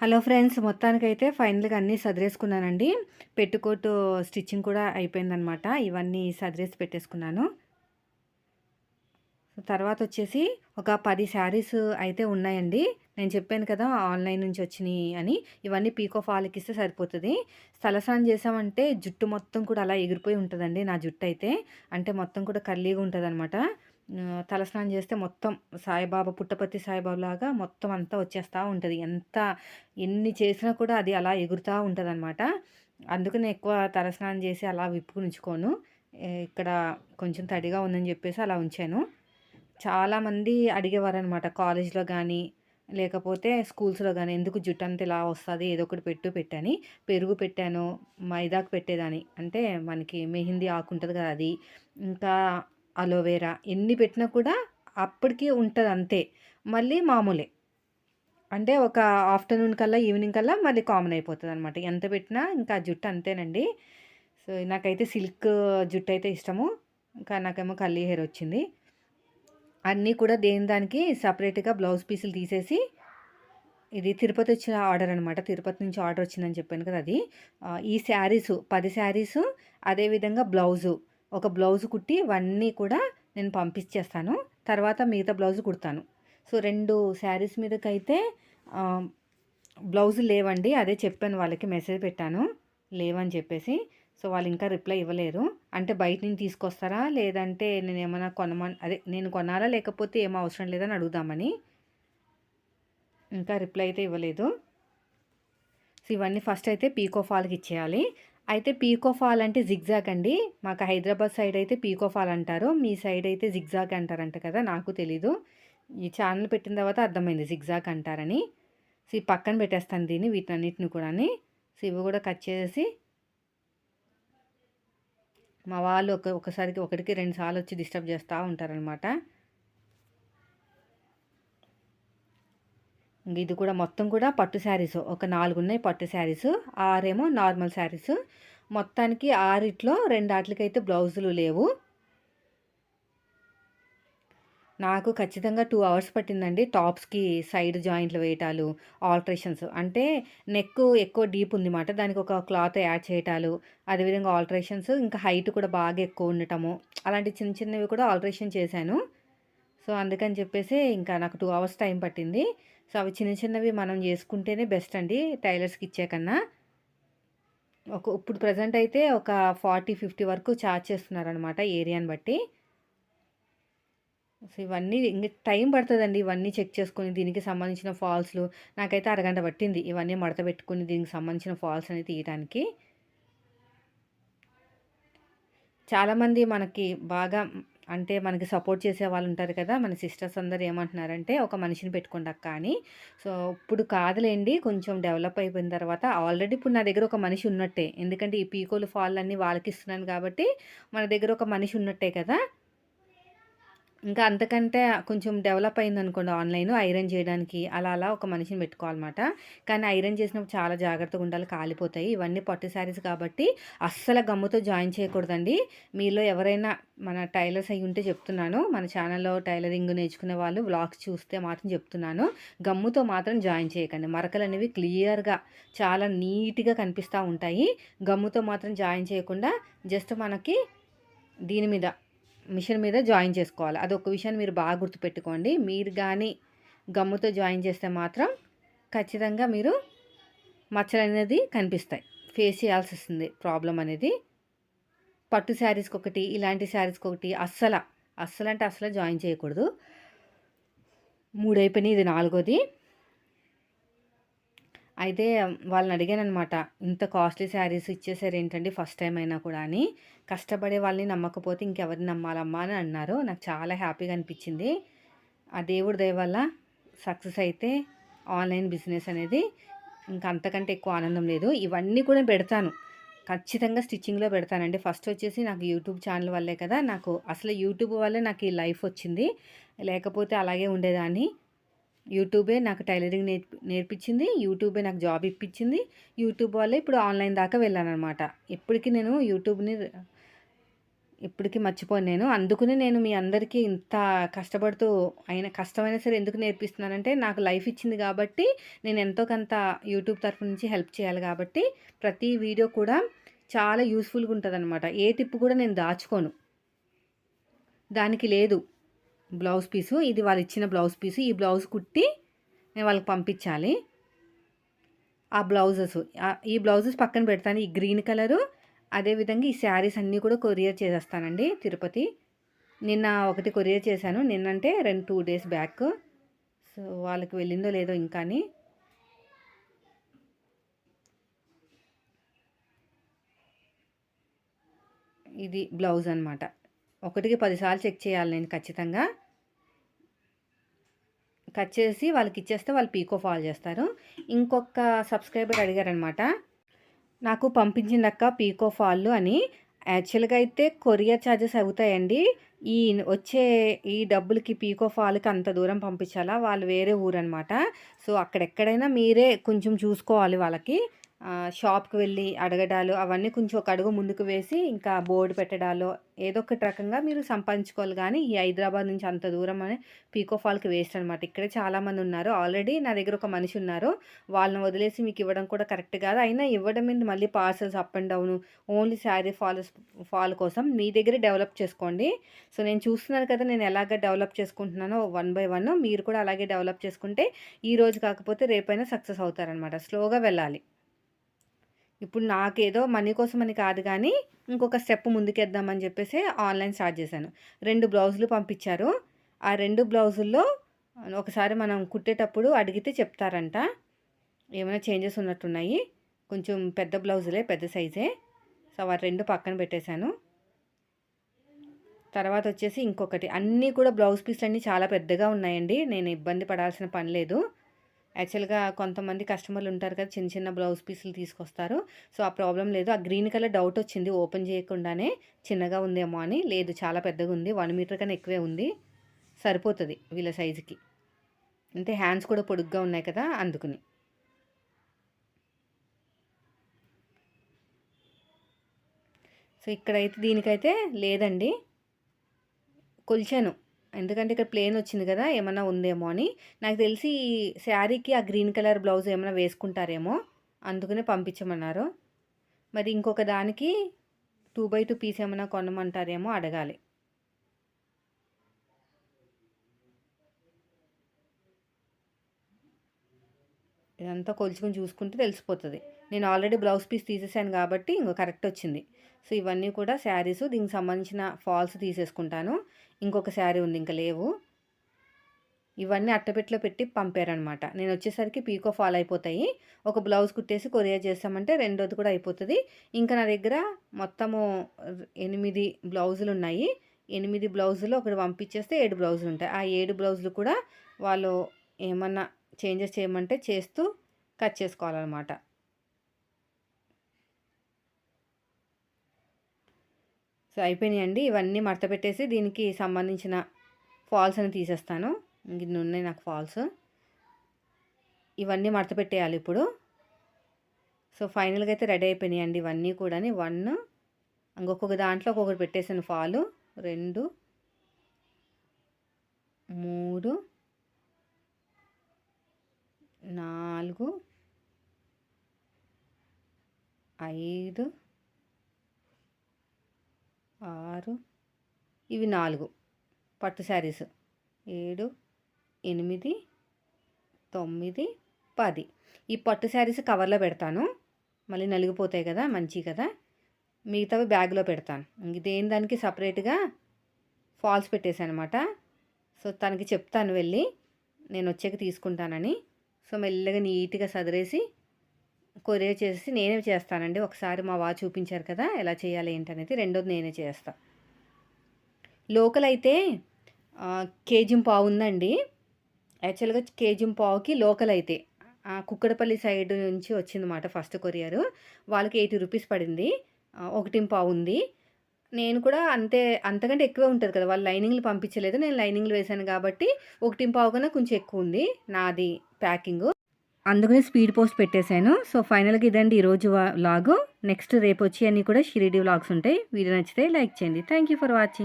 Hello friends మొత్తానికైతే ఫైనల్గా అన్నీ సదిరేసుకున్నానండి. పెట్టుకోటు స్టిచ్చింగ్ కూడా అయిపోయిందనమాట ఇవన్నీ సదిరేసి పెట్టేసుకున్నాను. తర్వాత వచ్చేసి ఒక పది శారీస్ అయితే ఉన్నాయండి. నేను చెప్పాను కదా ఆన్లైన్ నుంచి వచ్చినాయి అని. ఇవన్నీ పీకో ఫాల్కి ఇస్తే సరిపోతుంది. స్థలసాన్ చేసామంటే జుట్టు మొత్తం కూడా అలా ఎగిరిపోయి ఉంటుందండి నా జుట్టు అయితే అంటే మొత్తం కూడా కర్లీగా ఉంటుంది తలస్నానం చేస్తే మొత్తం సాయిబాబా పుట్టపర్తి సాయిబాబా లాగా మొత్తం అంతా వచ్చేస్తూ ఉంటుంది. ఎంత ఎన్ని చేసినా కూడా అది అలా ఎగురుతూ ఉంటుంది అనమాట అందుకని ఎక్కువ తలస్నానం చేసి అలా విప్పుకుని ఉంచుకోను ఇక్కడ కొంచెం తడిగా ఉందని చెప్పేసి అలా ఉంచాను. చాలామంది అడిగేవారు అనమాట కాలేజ్లో కానీ లేకపోతే స్కూల్స్లో కానీ ఎందుకు జుట్టు అంత ఇలా వస్తుంది ఏదో ఒకటి పెట్టు పెట్టని. పెరుగు పెట్టాను మైదాకు పెట్టేదాన్ని. అంటే మనకి మెహిందీ ఆకు ఉంటుంది కదా అది. ఇంకా అలోవేరా ఎన్ని పెట్టినా కూడా అప్పటికి ఉంటుంది అంతే మళ్ళీ మామూలే. అంటే ఒక ఆఫ్టర్నూన్ కల్లా ఈవినింగ్ కల్లా మళ్ళీ కామన్ అయిపోతుంది అనమాట ఎంత పెట్టినా ఇంకా జుట్టు అంతేనండి. సో నాకైతే సిల్క్ జుట్టు అయితే ఇష్టము. ఇంకా నాకేమో కల్లీ హెయిర్ వచ్చింది. అన్నీ కూడా దేని దానికి సపరేట్గా బ్లౌజ్ పీసులు తీసేసి ఇది తిరుపతి వచ్చిన ఆర్డర్ అనమాట తిరుపతి నుంచి ఆర్డర్ వచ్చిందని చెప్పాను కదా అది. ఈ శారీసు పది శారీసు అదేవిధంగా బ్లౌజు. ఒక బ్లౌజ్ కుట్టి ఇవన్నీ కూడా నేను పంపించేస్తాను. తర్వాత మిగతా బ్లౌజ్ కుడతాను. సో రెండు శారీస్ మీదకైతే బ్లౌజ్ లేవండి. అదే చెప్పాను వాళ్ళకి మెసేజ్ పెట్టాను. లేవని చెప్పేసి. సో వాళ్ళు ఇంకా రిప్లై ఇవ్వలేరు. అంటే బయట నుంచి తీసుకొస్తారా? లేదంటే నేను ఏమైనా కొనమని అదే నేను కొనాలా? లేకపోతే ఏమో అవసరం లేదని అడుగుదామని. ఇంకా రిప్లై అయితే ఇవ్వలేదు. సో ఇవన్నీ ఫస్ట్ అయితే పీకో ఫాల్కి ఇచ్చేయాలి. అయితే పీకో ఫాల్ అంటే జిగ్జాగ్ అండి. మాకు హైదరాబాద్ సైడ్ అయితే పీకో ఫాల్ అంటారు. మీ సైడ్ అయితే జిగ్జాగ్ అంటారంట కదా నాకు తెలీదు. ఈ ఛానల్ పెట్టిన తర్వాత అర్థమైంది జిగ్జాగ్ అంటారని. సో ఈ పక్కన పెట్టేస్తాను దీన్ని వీటన్నిటిని కూడా సో ఇవి కూడా కట్ చేసి మా వాళ్ళు ఒక ఒకసారికి ఒకటికి రెండు సార్లు వచ్చి డిస్టర్బ్ చేస్తూ ఉంటారనమాట ఇది కూడా మొత్తం కూడా పట్టు శారీస్. ఒక నాలుగు ఉన్నాయి పట్టు శారీస్. ఆరేమో నార్మల్ శారీస్. మొత్తానికి ఆరిట్లో రెండు ఆటలకైతే బ్లౌజులు లేవు. నాకు ఖచ్చితంగా టూ అవర్స్ పట్టిందండి. టాప్స్కి సైడ్ జాయింట్లు వేయటాలు ఆల్ట్రేషన్స్. అంటే నెక్ ఎక్కువ డీప్ ఉంది మాట దానికి ఒక క్లాత్ యాడ్ చేయటాలు అదేవిధంగా ఆల్ట్రేషన్స్. ఇంకా హైట్ కూడా బాగా ఎక్కువ ఉండటము. అలాంటి చిన్న చిన్నవి కూడా ఆల్ట్రేషన్ చేశాను. సో అందుకని చెప్పేసి ఇంకా నాకు టూ అవర్స్ టైం పట్టింది. సో అవి చిన్న చిన్నవి మనం చేసుకుంటేనే బెస్ట్ అండి టైలర్స్కి ఇచ్చే కన్నా. ఒక ఇప్పుడు ప్రజెంట్ అయితే ఒక ఫార్టీ ఫిఫ్టీ వరకు ఛార్జ్ చేస్తున్నారనమాట ఏరియాని బట్టి. సో ఇవన్నీ ఇంకా టైం పడుతుందండి ఇవన్నీ చెక్ చేసుకొని దీనికి సంబంధించిన ఫాల్స్లు. నాకైతే అరగంట పట్టింది ఇవన్నీ మడత పెట్టుకుని దీనికి సంబంధించిన ఫాల్స్ అనేది తీయడానికి చాలామంది మనకి బాగా అంటే మనకి సపోర్ట్ చేసే వాళ్ళు ఉంటారు కదా మన సిస్టర్స్ అందరు ఏమంటున్నారంటే ఒక మనిషిని పెట్టుకోండి అక్క అని. సో ఇప్పుడు కాదులేండి కొంచెం డెవలప్ అయిపోయిన తర్వాత ఆల్రెడీ ఇప్పుడు నా దగ్గర ఒక మనిషి ఉన్నట్టే. ఎందుకంటే ఈ పీకోలు ఫాల్ అన్నీ వాళ్ళకి ఇస్తున్నాను కాబట్టి మన దగ్గర ఒక మనిషి ఉన్నట్టే కదా. ఇంకా అంతకంటే కొంచెం డెవలప్ అయింది అనుకోండి ఆన్లైన్ ఐరన్ చేయడానికి అలా అలా ఒక మనిషిని పెట్టుకోవాలన్నమాట. కానీ ఐరన్ చేసినప్పుడు చాలా జాగ్రత్తగా ఉండాలి కాలిపోతాయి. ఇవన్నీ పట్టు శారీస్ కాబట్టి అస్సలు గమ్ముతో జాయిన్ చేయకూడదండి. మీలో ఎవరైనా మన టైలర్స్ అయి ఉంటే చెప్తున్నాను. మన ఛానల్లో టైలరింగ్ నేర్చుకునే వాళ్ళు వ్లాగ్స్ చూస్తే మాత్రం చెప్తున్నాను. గమ్ముతో మాత్రం జాయిన్ చేయకండి. మరకలు అనేవి క్లియర్గా చాలా నీట్గా కనిపిస్తూ ఉంటాయి. గమ్ముతో మాత్రం జాయిన్ చేయకుండా జస్ట్ మనకి దీని మీద మిషన్ మీద జాయిన్ చేసుకోవాలి. అది ఒక విషయాన్ని మీరు బాగా గుర్తుపెట్టుకోండి. మీరు కానీ గమ్ముతో జాయిన్ చేస్తే మాత్రం ఖచ్చితంగా మీరు మచ్చలు అనేది కనిపిస్తాయి. ఫేస్ చేయాల్సి వస్తుంది ప్రాబ్లం అనేది. పట్టు శారీస్కి ఒకటి ఇలాంటి శారీస్కి ఒకటి అస్సలు అస్సలు అంటే అస్సలు జాయిన్ చేయకూడదు. మూడైపోయినాయి ఇది నాలుగోది. అయితే వాళ్ళని అడిగాను అనమాట ఇంత కాస్ట్లీ శారీస్ ఇచ్చేసారు ఏంటండి ఫస్ట్ టైం అయినా కూడా అని. కష్టపడే వాళ్ళని నమ్మకపోతే ఇంకెవరిని నమ్మాలమ్మా అని అన్నారు. నాకు చాలా హ్యాపీగా అనిపించింది. ఆ దేవుడి దయ వల్ల సక్సెస్ అయితే ఆన్లైన్ బిజినెస్ అనేది ఇంకా అంతకంటే ఎక్కువ ఆనందం లేదు. ఇవన్నీ కూడా పెడతాను. ఖచ్చితంగా స్టిచ్చింగ్లో పెడతానండి. ఫస్ట్ వచ్చేసి నాకు యూట్యూబ్ ఛానల్ వల్లే కదా నాకు అసలు యూట్యూబ్ వల్లే నాకు ఈ లైఫ్ వచ్చింది. లేకపోతే అలాగే ఉండేదాన్ని. యూట్యూబే నాకు టైలరింగ్ నేర్పి నేర్పించింది యూట్యూబే నాకు జాబ్ ఇప్పించింది. యూట్యూబ్ వల్లే ఇప్పుడు ఆన్లైన్ దాకా వెళ్ళాను అనమాట ఇప్పటికీ నేను యూట్యూబ్ని ఇప్పటికీ మర్చిపోను నేను. అందుకని నేను మీ అందరికీ ఇంత కష్టపడుతూ అయిన కష్టమైనా సరే ఎందుకు నేర్పిస్తున్నానంటే నాకు లైఫ్ ఇచ్చింది కాబట్టి నేను ఎంతో కొంత యూట్యూబ్ తరఫు నుంచి హెల్ప్ చేయాలి కాబట్టి ప్రతి వీడియో కూడా చాలా యూస్ఫుల్గా ఉంటుంది అనమాట ఏ టిప్పు కూడా నేను దాచుకోను. దానికి లేదు. బ్లౌజ్ పీసు ఇది వాళ్ళు ఇచ్చిన బ్లౌజ్ పీసు. ఈ బ్లౌజ్ కుట్టి నేను వాళ్ళకి పంపించాలి. ఆ బ్లౌజెస్ ఈ బ్లౌజెస్ పక్కన పెడతాను. ఈ గ్రీన్ కలరు అదేవిధంగా ఈ శారీస్ అన్నీ కూడా కొరియర్ చేసేస్తానండి తిరుపతి. నిన్న ఒకటి కొరియర్ చేశాను. నిన్నంటే రెండు టూ డేస్ బ్యాక్. సో వాళ్ళకి వెళ్ళిందో లేదో ఇంకాని ఇది బ్లౌజ్ అనమాట ఒకటికి పదిసార్లు చెక్ చేయాలి నేను ఖచ్చితంగా. కట్ చేసి వాళ్ళకి ఇచ్చేస్తే వాళ్ళు పీకో ఫాల్ చేస్తారు. ఇంకొక సబ్స్క్రైబర్ అడిగారనమాట నాకు పంపించిందక్క పీకో ఫాల్ అని. యాక్చువల్గా అయితే కొరియర్ ఛార్జెస్ అవుతాయండి. ఈ వచ్చే ఈ డబ్బులకి పీకో ఫాల్కి అంత దూరం పంపించాలా? వాళ్ళు వేరే ఊరు అనమాట సో అక్కడెక్కడైనా మీరే కొంచెం చూసుకోవాలి వాళ్ళకి. షాప్కి వెళ్ళి అడగడాలు అవన్నీ కొంచెం ఒక అడుగు ముందుకు వేసి ఇంకా బోర్డు పెట్టడాలో ఏదో ఒకటి రకంగా మీరు సంపాదించుకోవాలి. కానీ ఈ హైదరాబాద్ నుంచి అంత దూరం అని పీకో ఫాల్కి వేస్ట్ అనమాట ఇక్కడే చాలామంది ఉన్నారు. ఆల్రెడీ నా దగ్గర ఒక మనిషి ఉన్నారు. వాళ్ళని వదిలేసి మీకు ఇవ్వడం కూడా కరెక్ట్ కాదు. అయినా ఇవ్వడం మీద మళ్ళీ parcels up and down only sari fall fall కోసం మీ దగ్గరే డెవలప్ చేసుకోండి. సో నేను చూస్తున్నాను కదా నేను ఎలాగ డెవలప్ చేసుకుంటున్నానో వన్ బై వన్. మీరు కూడా అలాగే డెవలప్ చేసుకుంటే ఈ రోజు కాకపోతే రేపైనా సక్సెస్ అవుతారనమాట స్లోగా వెళ్ళాలి. ఇప్పుడు నాకేదో మనీ కోసం అని కాదు కానీ ఇంకొక స్టెప్ ముందుకేద్దామని చెప్పేసి ఆన్లైన్ స్టార్ట్ చేశాను. రెండు బ్లౌజులు పంపించారు. ఆ రెండు బ్లౌజుల్లో ఒకసారి మనం కుట్టేటప్పుడు అడిగితే చెప్తారంట. ఏమైనా చేంజెస్ ఉన్నట్టున్నాయి? కొంచెం పెద్ద బ్లౌజులే పెద్ద సైజే. సో ఆ రెండు పక్కన పెట్టేశాను. తర్వాత వచ్చేసి ఇంకొకటి. అన్నీ కూడా బ్లౌజ్ పీస్లు అన్నీ చాలా పెద్దగా ఉన్నాయండి. నేను ఇబ్బంది పడాల్సిన పని లేదు. యాక్చువల్గా కొంతమంది కస్టమర్లు ఉంటారు కదా చిన్న చిన్న బ్లౌజ్ పీసులు తీసుకొస్తారు. సో ఆ ప్రాబ్లం లేదు. ఆ గ్రీన్ కలర్ డౌట్ వచ్చింది. ఓపెన్ చేయకుండానే చిన్నగా ఉందేమో అని. లేదు చాలా పెద్దగా ఉంది వన్ మీటర్ కన్నా ఎక్కువే ఉంది. సరిపోతుంది వీళ్ళ సైజుకి. అంటే హ్యాండ్స్ కూడా పొడుగ్గా ఉన్నాయి కదా అందుకుని. సో ఇక్కడైతే దీనికైతే లేదండి. కొలిచాను. ఎందుకంటే ఇక్కడ ప్లేన్ వచ్చింది కదా ఏమన్నా ఉందేమో అని. నాకు తెలిసి శారీకి ఆ గ్రీన్ కలర్ బ్లౌజ్ ఏమైనా వేసుకుంటారేమో అందుకనే పంపించమన్నారు. మరి ఇంకొక దానికి టూ బై టూ పీస్ ఏమైనా కొనమంటారేమో అడగాలి. ఇదంతా కొలుచుకొని చూసుకుంటే తెలిసిపోతుంది. నేను ఆల్రెడీ బ్లౌజ్ పీస్ తీసేసాను కాబట్టి ఇంకో కరెక్ట్ వచ్చింది. సో ఇవన్నీ కూడా శారీస్ దీనికి సంబంధించిన ఫాల్స్ తీసేసుకుంటాను. ఇంకొక శారీ ఉంది ఇంకా లేవు. ఇవన్నీ అట్టపెట్లో పెట్టి పంపారనమాట. నేను వచ్చేసరికి పీకో ఫాల్ అయిపోతాయి. ఒక బ్లౌజ్ కుట్టేసి కొరియర్ చేస్తామంటే రెండోది కూడా అయిపోతుంది. ఇంకా నా దగ్గర మొత్తము ఎనిమిది బ్లౌజులు ఉన్నాయి. ఎనిమిది బ్లౌజులు ఒకటి పంపించేస్తే ఏడు బ్లౌజులు ఉంటాయి. ఆ ఏడు బ్లౌజులు కూడా వాళ్ళు ఏమన్నా చేంజెస్ చేయమంటే చేస్తూ కట్ చేసుకోవాలన్నమాట సో అయిపోయినాయండి. ఇవన్నీ మడత పెట్టేసి దీనికి సంబంధించిన ఫాల్స్ అని తీసేస్తాను. ఇన్ని ఉన్నాయి నాకు ఫాల్స్. ఇవన్నీ మడత పెట్టేయాలి ఇప్పుడు. సో ఫైనల్గా అయితే రెడీ అయిపోయినాయండి ఇవన్నీ కూడా వన్ ఇంకొక దాంట్లో ఒక్కొక్కటి పెట్టేసాను ఫాలు. రెండు మూడు నాలుగు ఐదు ఆరు. ఇవి నాలుగు. పట్టు శారీస్. ఏడు ఎనిమిది తొమ్మిది పది. ఈ పట్టు శారీస్ కవర్లో పెడతాను. మళ్ళీ నలిగిపోతాయి కదా మంచి కదా. మిగతావి బ్యాగ్లో పెడతాను. దేని దానికి సపరేట్గా ఫాల్స్ పెట్టేశాను అనమాట సో తనకి చెప్తాను వెళ్ళి. నేను వచ్చాక తీసుకుంటానని. సో మెల్లగా నీట్గా సదిరేసి కొరియర్ చేసి నేనే చేస్తానండి. ఒకసారి మా వా చూపించారు కదా ఎలా చేయాలి ఏంటనేది. రెండోది నేనే చేస్తా. లోకల్ అయితే కేజీ పావు ఉందండి. యాక్చువల్గా కేజీ పావుకి లోకల్ అయితే కుక్కడపల్లి సైడ్ నుంచి వచ్చిందన్నమాట ఫస్ట్ కొరియర్. వాళ్ళకి ఎయిటీ రూపీస్ పడింది. ఒకటి పావు ఉంది. నేను కూడా అంతే అంతకంటే ఎక్కువే ఉంటుంది కదా. వాళ్ళు లైనింగ్లు పంపించలేదు. నేను లైనింగ్లు వేశాను కాబట్టి ఒకటి పావు కన్నా కొంచెం ఎక్కువ ఉంది నాది ప్యాకింగ్. అందుకనే స్పీడ్ పోస్ట్ పెట్టేశాను. సో ఫైనల్గా ఇదండి ఈరోజు వ్లాగు నెక్స్ట్ రేపు వచ్చి అన్నీ కూడా షిరిడి వ్లాగ్స్ ఉంటాయి. వీడియో నచ్చితే లైక్ చేయండి. Thank you for watching.